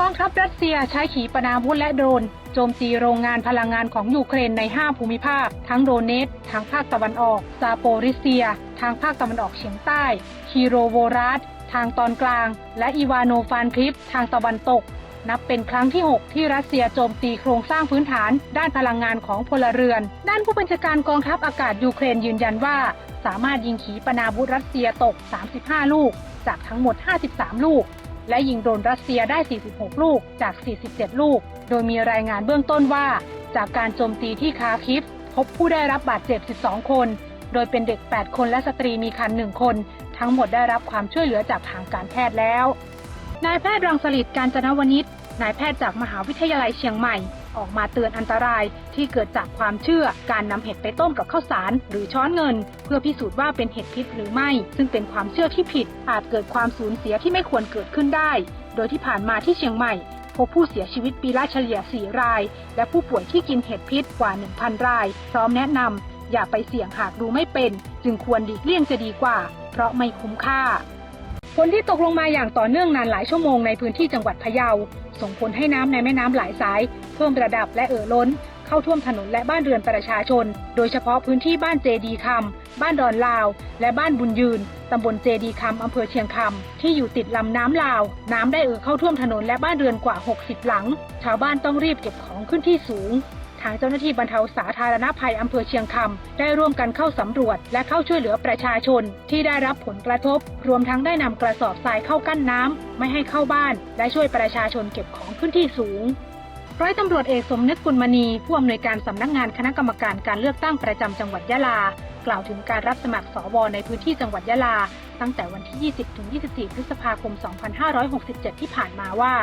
กองทัพรัสเซียใช้ขีปนาวุธและโดรนโจมตีโรงงานพลังงานของยูเครนใน 5 ภูมิภาค ทั้งโดเนตทางภาคตะวันออก ซาโปริเซีย ทางภาคตะวันออกเฉียงใต้ คีโรโวราสทางตอนกลาง และอีวานโนฟานคลิป ทางตะวันตก นับเป็นครั้งที่ 6 ที่รัสเซียโจมตีโครงสร้างพื้นฐาน ด้านพลังงานของพลเรือน ด้านผู้บัญชาการกองทัพอากาศยูเครนยืนยันว่า สามารถยิงขีปนาวุธรัสเซียตก 35 ลูก จากทั้งหมด 53 ลูก และยิงโดนรัสเซียได้ 46 ลูกจาก 47 ลูก โดยมีรายงานเบื้องต้นว่า จากการโจมตีที่คาคิฟ พบผู้ได้รับบาดเจ็บ 12 คน โดยเป็นเด็ก 8 คนและสตรีมีครรภ์1คน ทั้งหมดได้รับความช่วยเหลือจากทางการแพทย์แล้ว นายแพทย์รังสลิดการจนวนิชนายแพทย์จากมหาวิทยาลัยเชียงใหม่ ออกมาเตือนอันตรายที่เกิดจากความเชื่อการนำเห็ดไปต้มกับข้าวสาร หรือช้อนเงิน เพื่อพิสูจน์ว่าเป็นเห็ดพิษหรือไม่ ซึ่งเป็นความเชื่อที่ผิด อาจเกิดความสูญเสียที่ไม่ควรเกิดขึ้นได้ โดยที่ผ่านมาที่เชียงใหม่พบผู้เสียชีวิตปีละเฉลี่ย 4 ราย และผู้ป่วยที่กินเห็ดพิษกว่า 1,000 ราย พร้อมแนะนำอย่าไปเสี่ยงหากดูไม่เป็น จึงควรหลีกเลี่ยงจะดีกว่า เพราะไม่คุ้มค่า ฝนที่ตกลงมาอย่างต่อเนื่องนานหลายชั่วโมงในพื้นที่จังหวัดพะเยา ส่งผลให้น้ำในแม่น้ำหลายสาย เพิ่มระดับและเอ่อล้น เข้าท่วมถนนและบ้านเรือนประชาชน โดยเฉพาะพื้นที่บ้านเจดีคำบ้านดอนลาว และบ้านบุญยืนตำบลเจดีคำอำเภอเชียงคำที่อยู่ติดลำน้ำลาว น้ำได้เอ่อเข้าท่วมถนนและบ้านเรือนกว่า 60 หลัง ชาวบ้านต้องรีบเก็บของขึ้นที่สูงางเจ้าหน้าที่บรรเทาสาธารณภัยอำเภอเชียงคำได้ร่วมกันเข้าสำรวจ และเข้าช่วยเหลือประชาชน ที่ได้รับผลกระทบ รวมทั้งได้นำกระสอบทรายเข้ากั้นน้ำไม่ให้เข้าบ้าน และช่วยประชาชนเก็บของขึ้นที่สูงร้อยตำรวจเอกสมนึกกุลมณี ผู้อำนวยการสำนักงานคณะกรรมการการเลือกตั้งประจำจังหวัดยะลา กล่าวถึงการรับสมัครสวในพื้นที่จังหวัดยะลา ตั้งแต่วันที่ 20 ถึง 24 พฤษภาคม 2567 ที่ผ่านมาว่า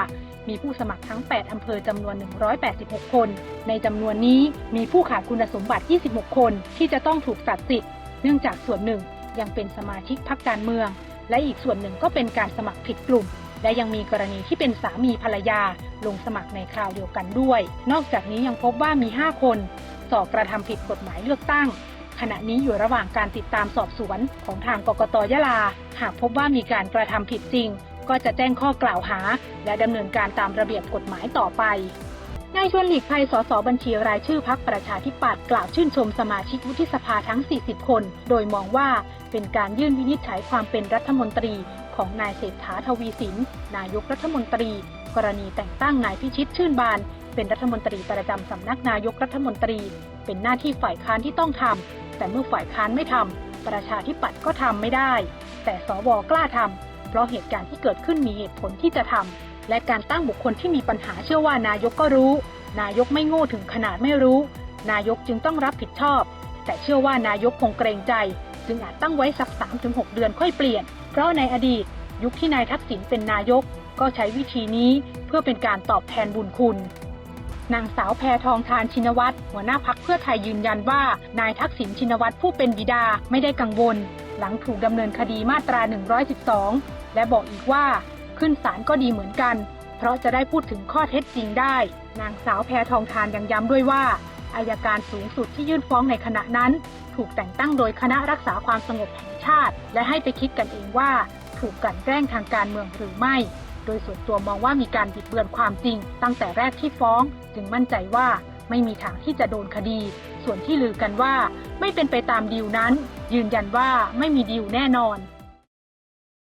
มีผู้สมัครทั้ง 8 อำเภอจำนวน 186 คน ในจำนวนนี้มีผู้ขาดคุณสมบัติ 26 คนที่จะต้องถูกตัดสิทธิ์ เนื่องจากส่วนหนึ่งยังเป็นสมาชิกพรรคการเมือง และอีกส่วนหนึ่งก็เป็นการสมัครผิดกลุ่ม และยังมีกรณีที่เป็นสามีภรรยา ลงสมัครในคราวเดียวกันด้วย นอกจากนี้ยังพบว่ามี 5 คนสอบกระทำผิดกฎหมายเลือกตั้งขณะนี้อยู่ระหว่างการติดตามสอบสวนของทางกกตยะลา หากพบว่ามีการกระทำผิดจริง ก็จะแจ้งข้อกล่าวหา และดำเนินการตามระเบียบกฎหมายต่อไปนายชวนหลีกภัย สสบัญชีรายชื่อพักประชาธิปัตย์กล่าวชื่นชมสมาชิกวุฒิสภาทั้ง 40 คน โดยมองว่าเป็นการยื่นวินิจฉัยความเป็นรัฐมนตรีของนายเศรษฐาทวีสิน นายกรัฐมนตรี กรณีแต่งตั้งนายพิชิตชื่นบาน เป็นรัฐมนตรีประจำสำนักนายกรัฐมนตรี เป็นหน้าที่ฝ่ายค้านที่ต้องทำแต่เมื่อฝ่ายค้านไม่ทำประชาธิปัตย์ก็ทำไม่ได้ แต่สวกล้าทำ เพราะเหตุการณ์ที่เกิดขึ้นมีเหตุผลที่จะทำและการตั้งบุคคลที่มีปัญหาเชื่อว่านายกก็รู้ นายกไม่โง่ถึงขนาดไม่รู้ นายกจึงต้องรับผิดชอบ แต่เชื่อว่านายกคงเกรงใจ จึงอาจตั้งไว้สัก 3-6 เดือนค่อยเปลี่ยน เพราะในอดีต ยุคที่นายทักษิณเป็นนายก ก็ใช้วิธีนี้เพื่อเป็นการตอบแทนบุญคุณนางสาวแพทองทานชินวัตรหัวหน้าพักเพื่อไทยยืนยันว่า นายทักษิณชินวัตรผู้เป็นบิดาไม่ได้กังวล หลังถูกดำเนินคดีมาตรา 112 และบอกอีกว่าขึ้นศาลก็ดีเหมือนกัน เพราะจะได้พูดถึงข้อเท็จจริงได้ นางสาวแพทองทานยังย้ำด้วยว่าอายการสูงสุดที่ยื่นฟ้องในขณะนั้น ถูกแต่งตั้งโดยคณะรักษาความสงบแห่งชาติ และให้ไปคิดกันเองว่า ถูกกันแกล้งทางการเมืองหรือไม่ โดยส่วนตัวมองว่ามีการบิดเบือนความจริง ตั้งแต่แรกที่ฟ้อง จึงมั่นใจว่าไม่มีทางที่จะโดนคดี ส่วนที่ลือกันว่า ไม่เป็นไปตามดีลนั้น ยืนยันว่าไม่มีดีลแน่นอน